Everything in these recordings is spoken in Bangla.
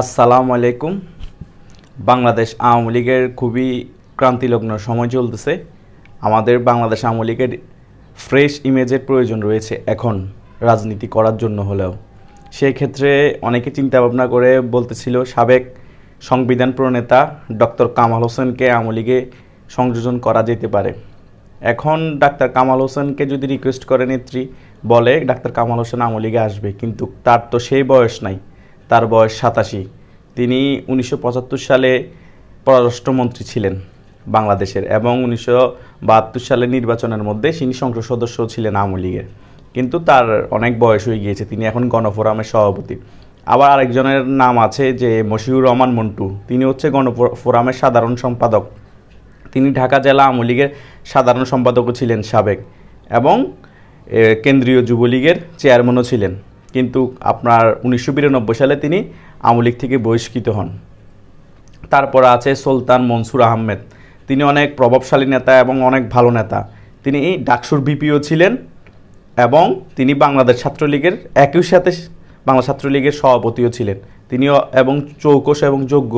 আসসালামু আলাইকুম। বাংলাদেশ আওয়ামী লীগের খুবই ক্রান্তিলগ্ন সময় চলতেছে। আমাদের বাংলাদেশ আওয়ামী লীগের ফ্রেশ ইমেজের প্রয়োজন রয়েছে এখন রাজনীতি করার জন্য হলেও। সেই ক্ষেত্রে অনেকে চিন্তা ভাবনা করে বলতেছিল, সাবেক সংবিধান প্রণেতা ডক্টর কামাল হোসেনকে আওয়ামী লীগে সংযোজন করা যেতে পারে। এখন ডাক্তার কামাল হোসেনকে যদি রিকোয়েস্ট করে নেত্রী, বলে ডাক্তার কামাল হোসেন আওয়ামী লীগে আসবে, কিন্তু তার তো সেই বয়স নাই। তার বয়স সাতাশি। তিনি উনিশশো পঁচাত্তর সালে পররাষ্ট্রমন্ত্রী ছিলেন বাংলাদেশের এবং উনিশশো বাহাত্তর সালে নির্বাচনের মধ্যে তিনি সংসদ সদস্য ছিলেন আওয়ামী লীগের। কিন্তু তার অনেক বয়স হয়ে গিয়েছে, তিনি এখন গণফোরামের সভাপতি। আবার আরেকজনের নাম আছে যে মশিউর রহমান মন্টু, তিনি হচ্ছে গণফোরামের সাধারণ সম্পাদক। তিনি ঢাকা জেলা আওয়ামী লীগের সাধারণ সম্পাদকও ছিলেন সাবেক এবং কেন্দ্রীয় যুবলীগের চেয়ারম্যানও ছিলেন। কিন্তু আপনার উনিশশো বিরানব্বই সালে তিনি আওয়ামী লীগ থেকে বহিষ্কৃত হন। তারপর আছে সুলতান মনসুর আহমেদ। তিনি অনেক প্রভাবশালী নেতা এবং অনেক ভালো নেতা। তিনি ডাকসুর বিপিও ছিলেন এবং তিনি বাংলাদেশ ছাত্রলীগের একই সাথে বাংলা ছাত্রলীগের সভাপতিও ছিলেন। তিনিও এবং চৌকস এবং যোগ্য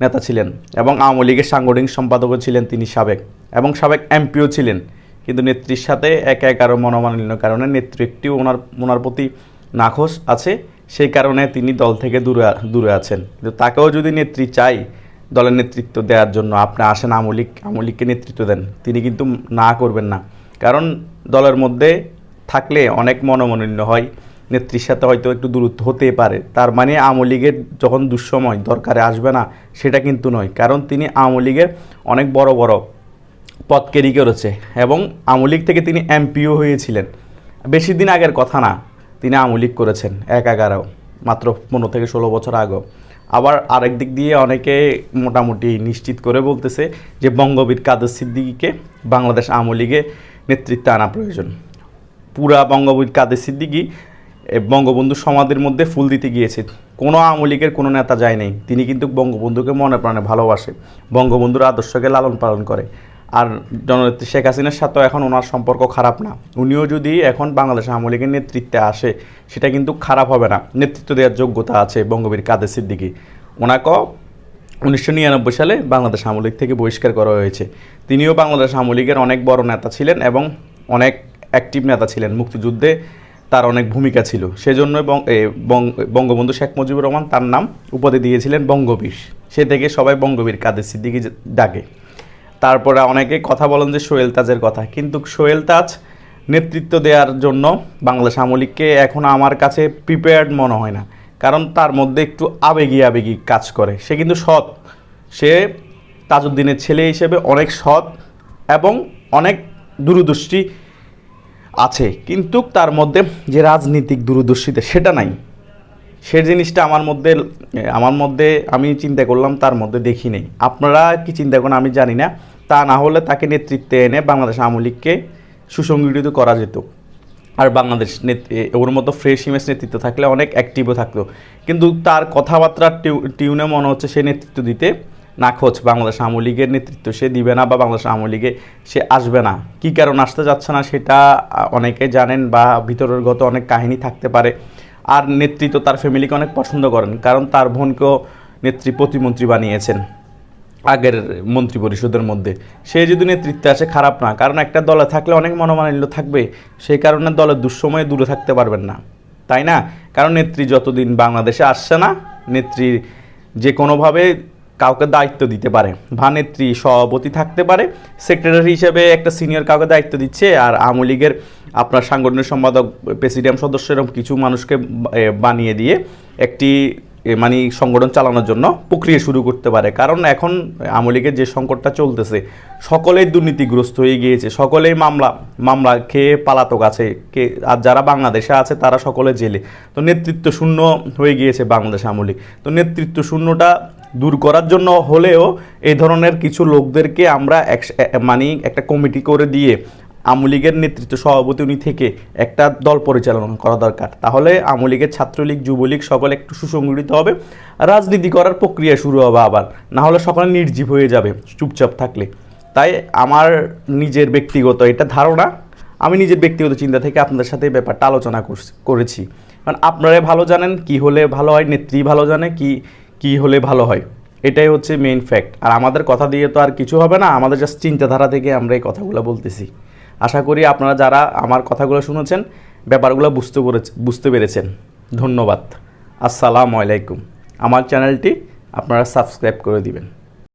নেতা ছিলেন এবং আওয়ামী লীগের সাংগঠনিক সম্পাদকও ছিলেন তিনি সাবেক এবং সাবেক এমপিও ছিলেন। কিন্তু নেত্রীর সাথে এক একারো মনোমালিন্য কারণে নেত্রী ওনার ওনার প্রতি নাখোশ আছে, সেই কারণে তিনি দল থেকে দূরে দূরে আছেন। কিন্তু তাকেও যদি নেত্রী চাই, দলের নেতৃত্ব দেওয়ার জন্য, আপনি আসেন আমলিক, আমলিককে নেতৃত্ব দেন, তিনি কিন্তু না করবেন না। কারণ দলের মধ্যে থাকলে অনেক মনোমালিন্য হয়, নেত্রীর সাথে হয়তো একটু দূরত্ব হতে পারে। তার মানে আওয়ামী লীগের যখন দুঃসময় দরকারে আসবে না, সেটা কিন্তু নয়। কারণ তিনি আওয়ামী লীগের অনেক বড় বড় পদ ক্যারি করেছে এবং আওয়ামী লীগ থেকে তিনি এমপিও হয়েছিলেন। বেশি দিন আগের কথা না। তিনি আওয়ামী লীগ করেছেন, এক এগারো, মাত্র পনেরো থেকে ষোলো বছর আগেও। আবার আরেক দিক দিয়ে অনেকে মোটামুটি নিশ্চিত করে বলতেছে যে বঙ্গবীর কাদের সিদ্দিকীকে বাংলাদেশ আওয়ামী লীগে নেতৃত্বে আনা প্রয়োজন। পুরা বঙ্গবীর কাদের সিদ্দিকী বঙ্গবন্ধু সমাধির মধ্যে ফুল দিতে গিয়েছে। কোনো আওয়ামী লীগের কোনো নেতা যায় নাই। তিনি কিন্তু বঙ্গবন্ধুকে মনে প্রাণে ভালোবাসে। বঙ্গবন্ধুর আদর্শকে লালন পালন করে। আর জননেত্রী শেখ হাসিনার সাথেও এখন ওনার সম্পর্ক খারাপ না। উনিও যদি এখন বাংলাদেশ আওয়ামী লীগের নেতৃত্বে আসে, সেটা কিন্তু খারাপ হবে না। নেতৃত্ব দেওয়ার যোগ্যতা আছে বঙ্গবীর কাদের সিদ্দিকী। ওনাকেও উনিশশো নিরানব্বই সালে বাংলাদেশ আওয়ামী লীগ থেকে বহিষ্কার করা হয়েছে। তিনিও বাংলাদেশ আওয়ামী লীগের অনেক বড় নেতা ছিলেন এবং অনেক অ্যাক্টিভ নেতা ছিলেন। মুক্তিযুদ্ধে তার অনেক ভূমিকা ছিল। সেজন্য বঙ্গবন্ধু শেখ মুজিবুর রহমান তার নাম উপাধি দিয়েছিলেন বঙ্গবীর। সে থেকে সবাই বঙ্গবীর কাদের সিদ্দিকি ডাকে। তারপরে অনেকে কথা বলেন যে সোহেল তাজের কথা। কিন্তু সোহেল তাজ নেতৃত্ব দেওয়ার জন্য বাংলাদেশ আওয়ামী লীগকে এখন আমার কাছে প্রিপেয়ার্ড মনে হয় না। কারণ তার মধ্যে একটু আবেগী আবেগী কাজ করে। সে কিন্তু সৎ। সে তাজউদ্দিনের ছেলে হিসেবে অনেক সৎ এবং অনেক দূরদৃষ্টি আছে। কিন্তু তার মধ্যে যে রাজনীতিক দূরদর্শিতা সেটা নাই। সে জিনিসটা আমার মধ্যে আমার মধ্যে আমি চিন্তা করলাম, তার মধ্যে দেখি নেই। আপনারা কি চিন্তা করেন আমি জানি না। তা না হলে তাকে নেতৃত্বে এনে বাংলাদেশ আওয়ামী লীগকে সুসংগঠিত করা যেত। আর বাংলাদেশ ওর মতো ফ্রেশ ইমেজ নেতৃত্ব থাকলে অনেক অ্যাক্টিভও থাকতো। কিন্তু তার কথাবার্তার টিউ- টিউনে মনে হচ্ছে সে নেতৃত্ব দিতে নাখোঁজ। বাংলাদেশ আওয়ামী লীগের নেতৃত্ব সে দিবে না বা বাংলাদেশ আওয়ামী লীগে সে আসবে না। কী কারণ আসতে যাচ্ছে না সেটা অনেকে জানেন বা ভিতরের গত অনেক কাহিনী থাকতে পারে। আর নেতৃত্ব তার ফ্যামিলিকে অনেক পছন্দ করেন, কারণ তার বোনকেও নেত্রী প্রতিমন্ত্রী বানিয়েছেন আগের মন্ত্রী পরিষদের মধ্যে। সে যদি নেতৃত্বে আসে, খারাপ না, কারণ একটা দলে থাকলে অনেক মনোমালিন্য থাকবে সেই কারণে দলের দুঃসময়ে দূরে থাকতে পারবেন না। তাই না? কারণ নেত্রী যতদিন বাংলাদেশে আসছে না নেত্রী যে কোনোভাবে কাউকে দায়িত্ব দিতে পারে। বা নেত্রী সভাপতি থাকতে পারে, সেক্রেটারি হিসেবে একটা সিনিয়র কাউকে দায়িত্ব দিচ্ছে, আর আওয়ামী লীগের আপনার সাংগঠনিক সম্পাদক, প্রেসিডিয়াম সদস্য এরকম কিছু মানুষকে বানিয়ে দিয়ে একটি মানে সংগঠন চালানোর জন্য প্রক্রিয়া শুরু করতে পারে। কারণ এখন আওয়ামী লীগের যে সংকটটা চলতেছে, সকলেই দুর্নীতিগ্রস্ত হয়ে গিয়েছে, সকলেই মামলা মামলা খেয়ে পালাতক আছে। কে, আর যারা বাংলাদেশে আছে তারা সকলে জেলে। তো নেতৃত্ব শূন্য হয়ে গিয়েছে বাংলাদেশ আওয়ামী লীগ। তো নেতৃত্ব শূন্যটা দূর করার জন্য হলেও এই ধরনের কিছু লোকদেরকে আমরা এক- মানে একটা কমিটি করে দিয়ে আওয়ামী লীগের নেতৃত্ব সভাপতি উনি থেকে একটা দল পরিচালনা করা দরকার। তাহলে আওয়ামী লীগের ছাত্রলীগ, যুবলীগ সকলে একটু সুসংগঠিত হবে, রাজনীতি করার প্রক্রিয়া শুরু হবে আবার, না হলে সকলে নির্জীব হয়ে যাবে চুপচাপ থাকলে। তাই আমার নিজের ব্যক্তিগত এটা ধারণা, আমি নিজের ব্যক্তিগত চিন্তা থেকে আপনাদের সাথে ব্যাপারটা আলোচনা করছি- করেছি। কারণ আপনারাই ভালো জানেন কি হলে ভালো হয়, নেত্রী ভালো জানে কি কি হলে ভালো হয়? এটাই হচ্ছে মেইন ফ্যাক্ট আর আমাদের কথা দিয়ে তো আর কিছু হবে না, আমাদের জাস্ট চিন্তাধারা থেকে আমরা এই কথাগুলো বলতেছি। আশা করি আপনারা যারা আমার কথাগুলো শুনেছেন, ব্যাপারগুলো বুঝতে পেরেছে বুঝতে পেরেছেন। ধন্যবাদ। আসসালামু আলাইকুম। আমার চ্যানেলটি আপনারা সাবস্ক্রাইব করে দিবেন।